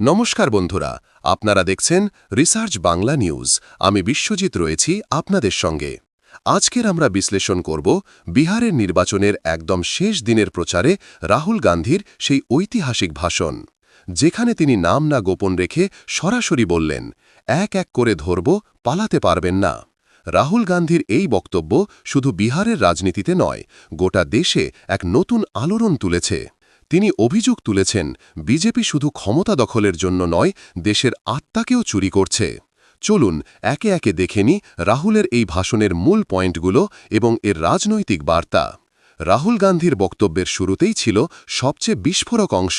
নমস্কার বন্ধুরা, আপনারা দেখছেন রিসার্চ বাংলা নিউজ। আমি বিশ্বজিৎ রয়েছি আপনাদের সঙ্গে। আজকের আমরা বিশ্লেষণ করব বিহারের নির্বাচনের একদম শেষ দিনের প্রচারে রাহুল গান্ধীর সেই ঐতিহাসিক ভাষণ, যেখানে তিনি নাম না গোপন রেখে সরাসরি বললেন, এক এক করে ধরব, পালাতে পারবেন না। রাহুল গান্ধীর এই বক্তব্য শুধু বিহারের রাজনীতিতে নয়, গোটা দেশে এক নতুন আলোড়ন তুলেছে। তিনি অভিযোগ তুলেছেন, বিজেপি শুধু ক্ষমতা দখলের জন্য নয়, দেশের আত্মাকেও চুরি করছে। চলুন, একে একে দেখে নি রাহুলের এই ভাষণের মূল পয়েন্টগুলো এবং এর রাজনৈতিক বার্তা। রাহুল গান্ধীর বক্তব্যের শুরুতেই ছিল সবচেয়ে বিস্ফোরক অংশ।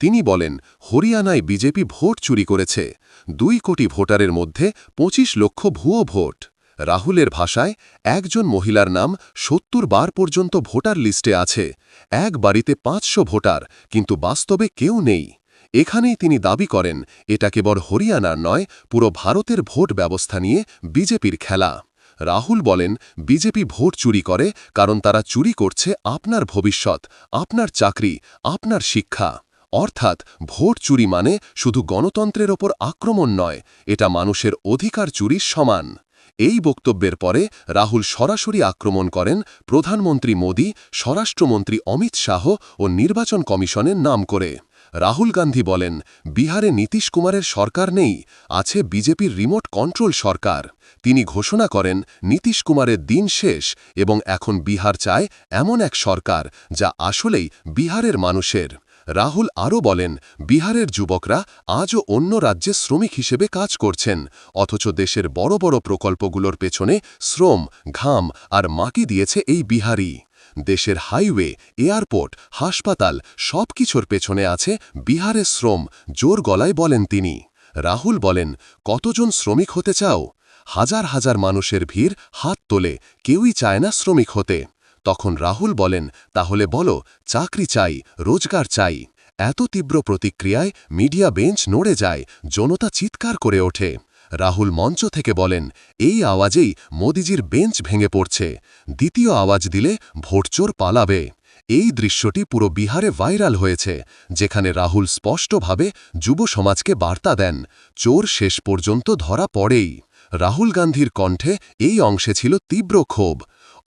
তিনি বলেন, হরিয়ানায় বিজেপি ভোট চুরি করেছে। দুই কোটি ভোটারের মধ্যে ২৫ লক্ষ ভুয়ো ভোট। রাহুলের ভাষায় একজন মহিলার নাম সত্তর বার পর্যন্ত ভোটার লিস্টে আছে। এক বাড়িতে পাঁচশো ভোটার, কিন্তু বাস্তবে কেউ নেই। এখানেই তিনি দাবি করেন, এটা কেবল হরিয়ানার নয়, পুরো ভারতের ভোট ব্যবস্থা নিয়ে বিজেপির খেলা। রাহুল বলেন, বিজেপি ভোট চুরি করে, কারণ তারা চুরি করছে আপনার ভবিষ্যৎ, আপনার চাকরি, আপনার শিক্ষা। অর্থাৎ ভোট চুরি মানে শুধু গণতন্ত্রের ওপর আক্রমণ নয়, এটা মানুষের অধিকার চুরির সমান। এই বক্তব্যের পরে রাহুল সরাসরি আক্রমণ করেন প্রধানমন্ত্রী মোদী, স্বরাষ্ট্রমন্ত্রী অমিত শাহ ও নির্বাচন কমিশনের নাম করে। রাহুল গান্ধী বলেন, বিহারে নীতিশ কুমারের সরকার নেই, আছে বিজেপির রিমোট কন্ট্রোল সরকার। তিনি ঘোষণা করেন, নীতিশ কুমারের দিন শেষ এবং এখন বিহার চায় এমন এক সরকার যা আসলেই বিহারের মানুষের। রাহুল আরও বলেন, বিহারের যুবকরা আজও অন্য রাজ্যে শ্রমিক হিসেবে কাজ করছেন, অথচ দেশের বড় বড় প্রকল্পগুলোর পেছনে শ্রম, ঘাম আর মাকি দিয়েছে এই বিহারি। দেশের হাইওয়ে, এয়ারপোর্ট, হাসপাতাল সব কিছুর পেছনে আছে বিহারের শ্রম, জোর গলায় বলেন তিনি। রাহুল বলেন, কতজন শ্রমিক হতে চাও? হাজার হাজার মানুষের ভিড় হাত তোলে, কেউই চায় না শ্রমিক হতে। তখন রাহুল বলেন, তাহলে বলো, চাকরি চাই, রোজগার চাই। এত তীব্র প্রতিক্রিয়ায় মিডিয়া বেঞ্চ নড়ে যায়, জনতা চিৎকার করে ওঠে। রাহুল মঞ্চ থেকে বলেন, এই আওয়াজেই মোদিজির বেঞ্চ ভেঙে পড়ছে। দ্বিতীয় আওয়াজ দিলে ভোটচোর পালাবে। এই দৃশ্যটি পুরো বিহারে ভাইরাল হয়েছে, যেখানে রাহুল স্পষ্টভাবে যুব সমাজকে বার্তা দেন, চোর শেষ পর্যন্ত ধরা পড়েই। রাহুল গান্ধীর কণ্ঠে এই অংশে ছিল তীব্র ক্ষোভ।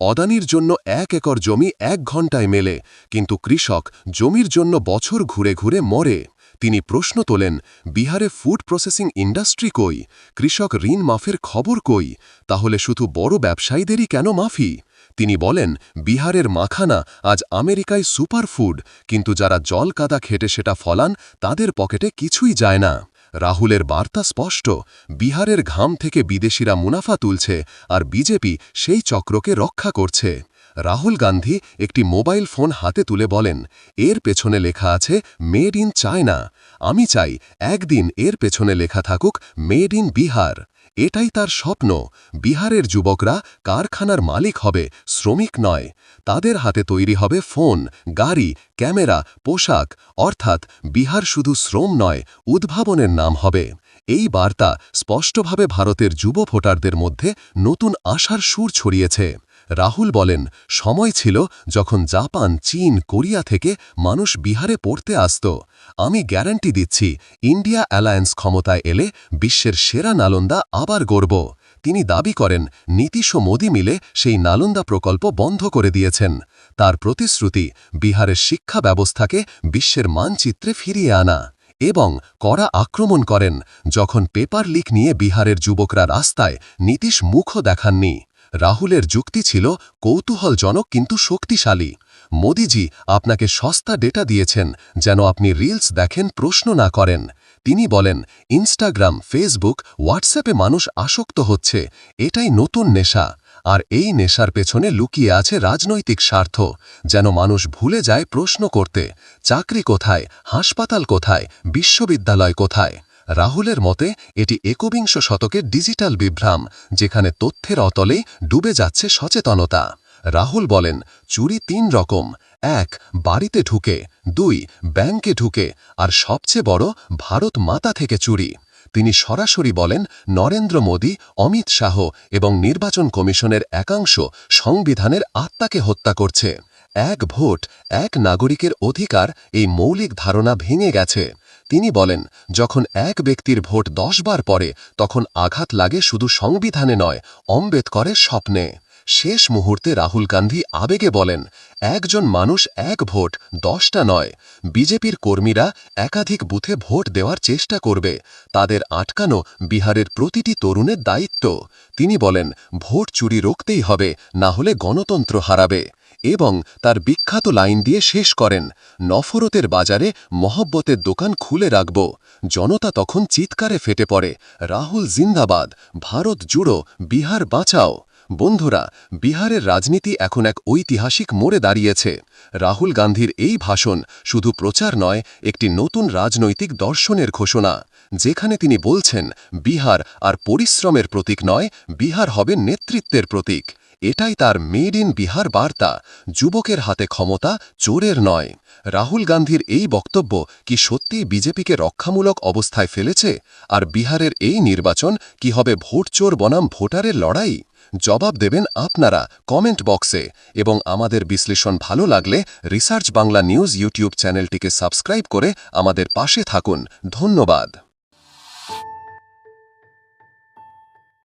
অদানির জন্য এক একর জমি এক ঘণ্টায় মেলে, কিন্তু কৃষক জমির জন্য বছর ঘুরে ঘুরে মরে। তিনি প্রশ্ন তোলেন, বিহারে ফুড প্রসেসিং ইন্ডাস্ট্রি কই? কৃষক ঋণ মাফের খবর কই? তাহলে শুধু বড় ব্যবসায়ীদেরই কেন মাফি? তিনি বলেন, বিহারের মাখানা আজ আমেরিকায় সুপারফুড, কিন্তু যারা জল কাদা খেটে সেটা ফলান, তাদের পকেটে কিছুই যায় না। রাহুলের বার্তা স্পষ্ট। বিহারের ঘাম থেকে বিদেশিরা মুনাফা তুলছে আর বিজেপি সেই চক্রকে রক্ষা করছে। রাহুল গান্ধী একটি মোবাইল ফোন হাতে তুলে বলেন, এর পেছনে লেখা আছে, মেড ইন চায়না। আমি চাই একদিন এর পেছনে লেখা থাকুক, মেড ইন বিহার। এটাই তার স্বপ্ন। বিহারের যুবকরা কারখানার মালিক হবে, শ্রমিক নয়। তাদের হাতে তৈরি হবে ফোন, গাড়ি, ক্যামেরা, পোশাক। অর্থাৎ বিহার শুধু শ্রম নয়, উদ্ভাবনের নাম হবে। এই বার্তা স্পষ্টভাবে ভারতের যুব ভোটারদের মধ্যে নতুন আশার সুর ছড়িয়েছে। রাহুল বলেন, সময় ছিল যখন জাপান, চীন, কোরিয়া থেকে মানুষ বিহারে পড়তে আসত। আমি গ্যারান্টি দিচ্ছি, ইন্ডিয়া অ্যালায়েন্স ক্ষমতায় এলে বিশ্বের সেরা নালন্দা আবার গড়ব। তিনি দাবি করেন, নীতিশ ও মোদী মিলে সেই নালন্দা প্রকল্প বন্ধ করে দিয়েছেন। তার প্রতিশ্রুতি, বিহারের শিক্ষা ব্যবস্থাকে বিশ্বের মানচিত্রে ফিরিয়ে আনা। এবং কড়া আক্রমণ করেন, যখন পেপার লিক নিয়ে বিহারের যুবকরা রাস্তায় নীতিশ মুখও দেখাননি। রাহুলের যুক্তি ছিল কৌতূহলজনক কিন্তু শক্তিশালী। মোদিজি আপনাকে সস্তা ডেটা দিয়েছেন যেন আপনি রিলস দেখেন, প্রশ্ন না করেন। তিনি বলেন, ইনস্টাগ্রাম, ফেসবুক, হোয়াটসঅ্যাপে মানুষ আসক্ত হচ্ছে। এটাই নতুন নেশা। আর এই নেশার পেছনে লুকিয়ে আছে রাজনৈতিক স্বার্থ। যেন মানুষ ভুলে যায় প্রশ্ন করতে। চাকরি কোথায়? হাসপাতাল কোথায়? বিশ্ববিদ্যালয় কোথায়? রাহুলের মতে, এটি একবিংশ শতকের ডিজিটাল বিভ্রাম, যেখানে তথ্যের অতলে ডুবে যাচ্ছে সচেতনতা। রাহুল বলেন, চুরি তিন রকম। এক, বাড়িতে ঢুকে। দুই, ব্যাংকে ঢুকে। আর সবচেয়ে বড়, ভারত মাতা থেকে চুরি। তিনি সরাসরি বলেন, নরেন্দ্র মোদী, অমিত শাহ এবং নির্বাচন কমিশনের একাংশ সংবিধানের আত্মাকে হত্যা করছে। এক ভোট, এক নাগরিকের অধিকার, এই মৌলিক ধারণা ভেঙে গেছে। তিনি বলেন, যখন এক ব্যক্তির ভোট দশ বার পড়ে, তখন আঘাত লাগে শুধু সংবিধানে নয় অম্বেদকরের স্বপ্নে। শেষ মুহূর্তে রাহুল গান্ধী আবেগে বলেন, একজন মানুষ এক ভোট, দশটা নয়। বিজেপির কর্মীরা একাধিক বুথে ভোট দেওয়ার চেষ্টা করবে। তাদের আটকানো বিহারের প্রতিটি তরুণের দায়িত্ব। তিনি বলেন, ভোট চুরি রুখতেই হবে, না হলে গণতন্ত্র হারাবে। এবং তার বিখ্যাত লাইন দিয়ে শেষ করেন, নফরতের বাজারে মহব্বতের দোকান খুলে রাখব। জনতা তখন চিৎকারে ফেটে পড়ে, রাহুল জিন্দাবাদ, ভারত জুড়ো, বিহার বাঁচাও। বন্ধুরা, বিহারের রাজনীতি এখন এক ঐতিহাসিক মোড়ে দাঁড়িয়েছে। রাহুল গান্ধীর এই ভাষণ শুধু প্রচার নয়, একটি নতুন রাজনৈতিক দর্শনের ঘোষণা, যেখানে তিনি বলছেন, বিহার আর পরিশ্রমের প্রতীক নয়, বিহার হবে নেতৃত্বের প্রতীক। এটাই তার মেড ইন বিহার বার্তা, যুবকের হাতে ক্ষমতা চোরের নয়। রাহুল গান্ধীর এই বক্তব্য কি সত্যিই বিজেপিকে রক্ষামূলক অবস্থায় ফেলেছে? আর বিহারের এই নির্বাচন কি হবে ভোট চোর বনাম ভোটারের লড়াই? জবাব দেবেন আপনারা কমেন্ট বক্সে। এবং আমাদের বিশ্লেষণ ভালো লাগলে রিসার্চ বাংলা নিউজ ইউটিউব চ্যানেলটিকে সাবস্ক্রাইব করে আমাদের পাশে থাকুন। ধন্যবাদ।